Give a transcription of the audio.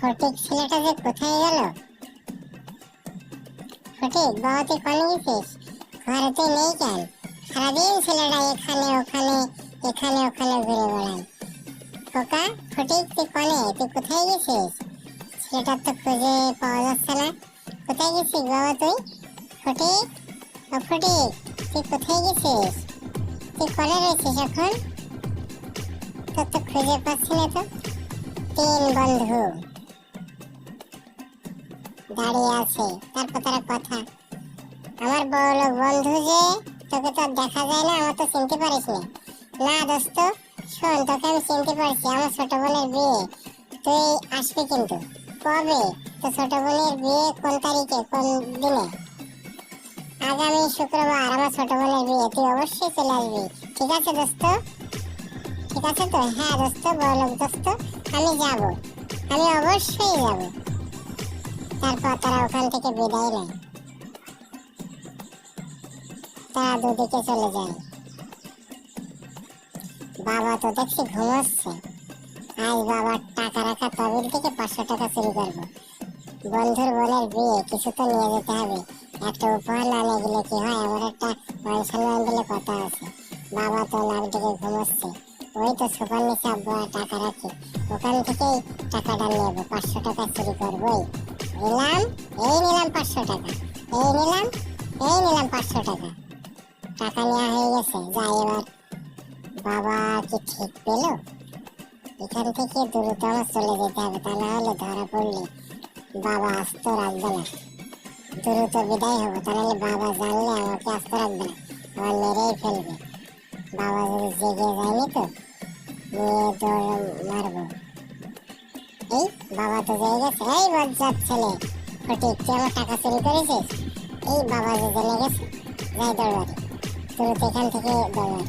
ফটিক ছেলেটা যে কোথায় গেল? ফটিক বাবা তুই কনে গেছিস? ঘরে তুই নেই কেন? সারাদিন ছেলেটা এখানে, ওখানে এখানে, ওখানে ঘুরে বেড়ায়। খোকা ফটিক তুই কনে তুই কোথায় গেছিস? ছেলেটার তো খুঁজে পাওয়া যাচ্ছে না। কোথায় গেছিস বাবা তুই? ফটিক ফটিক তুই কোথায় গেছিস? তুই কনে রয়েছিস এখন? তোর তো খুঁজে পাচ্ছি না তো। তিন বন্ধু। দাঁড়িয়ে আছে। তারপর তারা কথা, আমার বড় বন্ধু যে, তোকে তো দেখা যায় না, আমার তো চিনতে পারিস না। না দোস্ত, শোন, তোকে আমি চিনতে পারছি, আমার ছোট বোনের বিয়ে। তুই আসবি কিন্তু। কবে? তো ছোট বোনের বিয়ে কোন তারিখে, কোন দিনে? আগামী শুক্রবার আমার ছোট বোনের বিয়ে, তুই অবশ্যই চলে আসবি। ঠিক আছে দোস্ত? ঠিক আছে তো? হ্যাঁ দোস্ত বড় দোস্ত, আমি যাব। আমি অবশ্যই যাব। তারপর তারা ওখান থেকে বিদায় নেয়। তারা দুদিকে চলে যায়। বাবা তো দেখছি ঘুমোচ্ছে। আজ বাবার টাকা রাখা তবিল থেকে পাঁচশো টাকা চুরি করব। বন্ধুর বোনের বিয়ে, কিছু তো নিয়ে যেতে হবে। একটা উপহার না নিয়ে গেলে কি হয়? আমার একটা মান সম্মান দিলে কথা আছে? বাবা তো নাক দিকে ঘুমোচ্ছে। ওই তো সোফার নিচে টাকা রাখি। ওখান থেকেই টাকাটা নেব। পাঁচশো টাকা চুরি করবোই। নিলাম, এই নিলাম পাঁচশো টাকা, এই নিলাম এই নিলাম পাঁচশো টাকা। টাকা নেওয়া হয়ে গেছে যাই এবার বাবা কি ঠিক পেল? এখান থেকে দ্রুত আমার চলে যেতে হবে, তা না হলে ধরা পড়লে বাবা আস্ত রাখবে না। দ্রুত বিদায় হব, তা নাহলে বাবা জানলে আমাকে আস্ত রাখবে না আমার মেরেই ফেলবে। বাবা যদি জেগে যায়নি তো নিয়ে দৌড় মারবো। বাবা তো জেগে গেছে। এই বজ্জাত ছেলে। ফটিক তুই আমার টাকা চুরি করেছিস? এই বাবা যে জেনে গেছে, যাই দৌড়ারি দ্রুত এখান থেকে দৌড়ারি